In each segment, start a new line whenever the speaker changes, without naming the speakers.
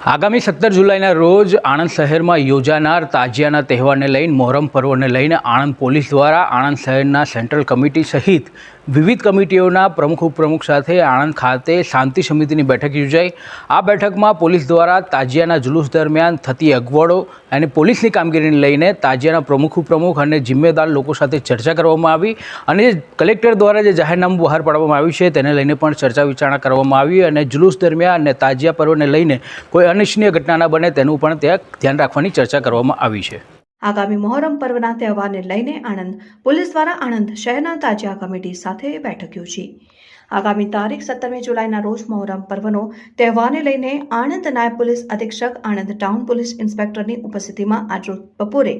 આગામી સત્તર જુલાઈના રોજ આણંદ શહેરમાં યોજાનાર તાજિયાના તહેવારને લઈને મોહરમ પર્વને લઈને આણંદ પોલીસ દ્વારા આણંદ શહેરના સેન્ટ્રલ કમિટી સહિત વિવિધ કમિટીઓના પ્રમુખ ઉપપ્રમુખ સાથે આણંદ ખાતે શાંતિ સમિતિની બેઠક યોજાઈ. આ બેઠકમાં પોલીસ દ્વારા તાજિયાના જુલુસ દરમિયાન થતી અગવડો અને પોલીસની કામગીરીને લઈને તાજિયાના પ્રમુખ ઉપપ્રમુખ અને જિમ્મેદાર લોકો સાથે ચર્ચા કરવામાં આવી અને કલેક્ટર દ્વારા જે જાહેરનામું બહાર પાડવામાં આવ્યું છે તેને લઈને પણ ચર્ચા વિચારણા કરવામાં આવી અને જુલુસ દરમિયાન અને તાજિયા પર્વને લઈને કોઈ અનિચ્છનીય ઘટના ન બને તેનું પણ ત્યાં ધ્યાન રાખવાની ચર્ચા કરવામાં આવી છે.
આગામી મોહરમ પર્વના તહેવારને લઈને આણંદ પોલીસ દ્વારા આણંદ શહેરના તાજિયા કમિટી સાથે બેઠક યોજી. આગામી તારીખ સત્તરમી જુલાઈના રોજ મોહરમ પર્વનો તહેવારને લઈને આણંદ નાયબ પોલીસ અધિક્ષક, આણંદ ટાઉન પોલીસ ઇન્સ્પેક્ટરની ઉપસ્થિતિમાં આજરોજ બપોરે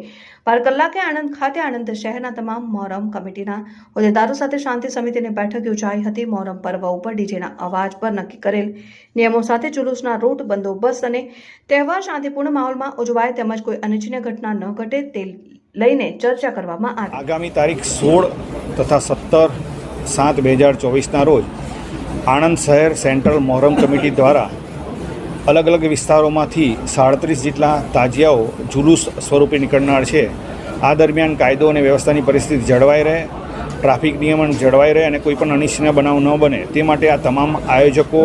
બાર કલાકે આણંદ ખાતે આણંદ શહેરના તમામ મોહરમ કમિટીના હોદ્દેદારો સાથે શાંતિ સમિતિની બેઠક યોજાઈ હતી. મોહરમ પર્વ ઉપર ડીજેના અવાજ પર નક્કી કરેલ નિયમો સાથે જુલુસના રૂટ બંદોબસ્ત અને તહેવાર શાંતિપૂર્ણ માહોલમાં ઉજવાય તેમજ કોઈ અનિચ્છનીય ઘટના ન ઘટે તે લઈને ચર્ચા કરવામાં આવી.
આગામી તારીખ સોળ તથા સત્તર સાત બે હજાર ચોવીસના રોજ આણંદ શહેર સેન્ટ્રલ મોહરમ કમિટી દ્વારા અલગ અલગ વિસ્તારોમાંથી સાડત્રીસ જેટલા તાજિયાઓ જુલુસ સ્વરૂપે નીકળનાર છે. આ દરમિયાન કાયદો અને વ્યવસ્થાની પરિસ્થિતિ જળવાઈ રહે, ટ્રાફિક નિયમન જળવાઈ રહે અને કોઈ પણ અનિચ્છનીય બનાવ ન બને. તે માટે આ તમામ આયોજકો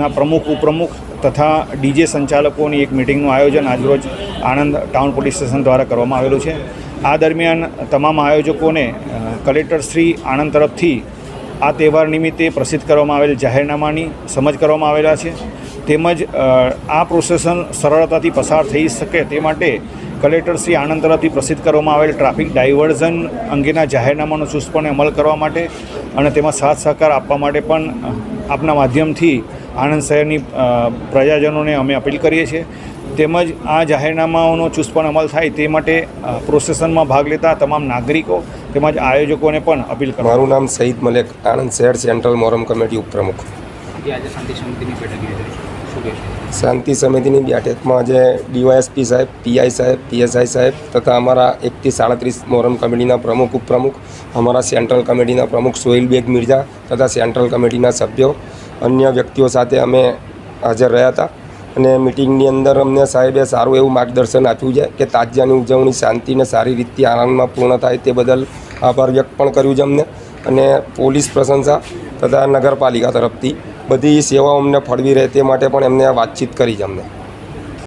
ના પ્રમુખ, ઉપપ્રમુખ તથા ડીજે સંચાલકોની એક મિટિંગનું આયોજન આજરોજ આણંદ ટાઉન પોલીસ સ્ટેશન દ્વારા કરવામાં આવેલું છે. આ દરમિયાન તમામ આયોજકોને કલેક્ટર શ્રી આણંદ તરફથી આ તહેવાર નિમિત્તે પ્રસિદ્ધ કરવામાં આવેલ જાહેરનામાની સમજ કરવામાં આવેલા છે. તેમજ આ પ્રોસેસન સરળતાથી પસાર થઈ શકે તે માટે કલેક્ટર શ્રી આણંદ તરફથી પ્રસિદ્ધ કરવામાં આવેલ ટ્રાફિક ડાયવર્ઝન અંગેના જાહેરનામાનો ચુસ્તપણે અમલ કરવા માટે અને તેમાં સાથ સહકાર આપવા માટે પણ આપના માધ્યમથી આણંદ શહેરની પ્રજાજનોને અમે અપીલ કરીએ છીએ. તેમજ આ જાહેરનામાઓનો ચુસ્તપણ અમલ થાય તે માટે પ્રોસેસનમાં ભાગ લેતા તમામ નાગરિકો તેમજ આયોજકોને પણ અપીલ કરો
મારું નામ સહીદ મલેક આણંદ શહેર સેન્ટ્રલ મોરમ કમિટી ઉપપ્રમુખ.
શાંતિ સમિતિની બેઠક યોજાઈ
શાંતિ સમિતિની બેઠકમાં આજે ડીવાયએસપી સાહેબ પીઆઈ સાહેબ પીએસઆઈ સાહેબ તથા અમારા એકથી સાડત્રીસ મોરમ કમિટીના પ્રમુખ ઉપપ્રમુખ અમારા સેન્ટ્રલ કમિટીના પ્રમુખ સોહિલ બેગ મિર્ઝા તથા સેન્ટ્રલ કમિટીના સભ્યો અન્ય વ્યક્તિઓ સાથે અમે હાજર રહ્યા હતા. અને મિટિંગની અંદર અમને સાહેબે સારું એવું માર્ગદર્શન આપ્યું છે કે તાજિયાની ઉજવણી શાંતિ અને સારી રીતે આનંદમાં પૂર્ણ થાય તે બદલ આભાર વ્યક્ત પણ કર્યું છે અમને. અને પોલીસ પ્રશંસા તથા નગરપાલિકા તરફથી બધી સેવાઓ અમને ફળવી રહે તે માટે પણ એમને વાતચીત કરી છે અમને.